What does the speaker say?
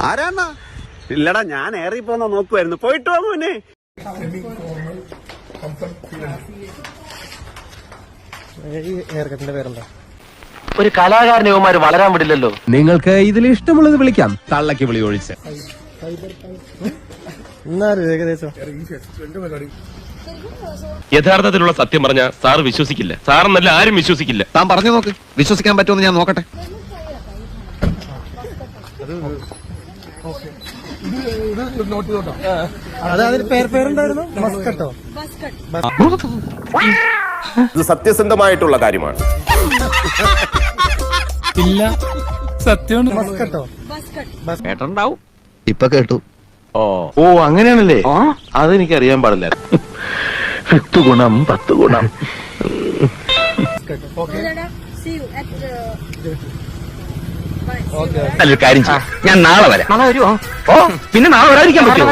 ആരാന്നാ? ഇല്ലടാ ഞാൻ ഏറി പോന്ന നോക്കുവായിരുന്നു. പോയിട്ട് വാ മോനെ. ഒരു കലാകാരനെ ഇവന്മാര് വളരാൻ വിടില്ലല്ലോ. നിങ്ങൾക്ക് ഇതിൽ ഇഷ്ടമുള്ളത് വിളിക്കാം. തള്ളക്ക് വിളി ഒഴിച്ച്. യഥാർത്ഥത്തിലുള്ള സത്യം പറഞ്ഞ സാർ വിശ്വസിക്കില്ല. സാറെന്നല്ല ആരും വിശ്വസിക്കില്ല. താൻ പറഞ്ഞു നോക്ക്. വിശ്വസിക്കാൻ പറ്റുമെന്ന് ഞാൻ നോക്കട്ടെ. ഇത് സത്യസന്ധമായിട്ടുള്ള കാര്യമാണ്. ഇല്ല. മസ്കട്ടോ. കേട്ടുണ്ടാവും ഇപ്പൊ കേട്ടു. ഓ. ഓ അങ്ങനെയാണല്ലേ? അതെനിക്ക് അറിയാൻ പാടില്ല. എട്ട് ഗുണം പത്ത് ഗുണം. ഓക്കെ. അല്ലൊരു കാര്യം ചെയ്യാം. ഞാൻ നാളെ വരാം. നാളെ വരുമോ ഓ പിന്നെ നാളെ വരാതിരിക്കാൻ പറ്റുമോ?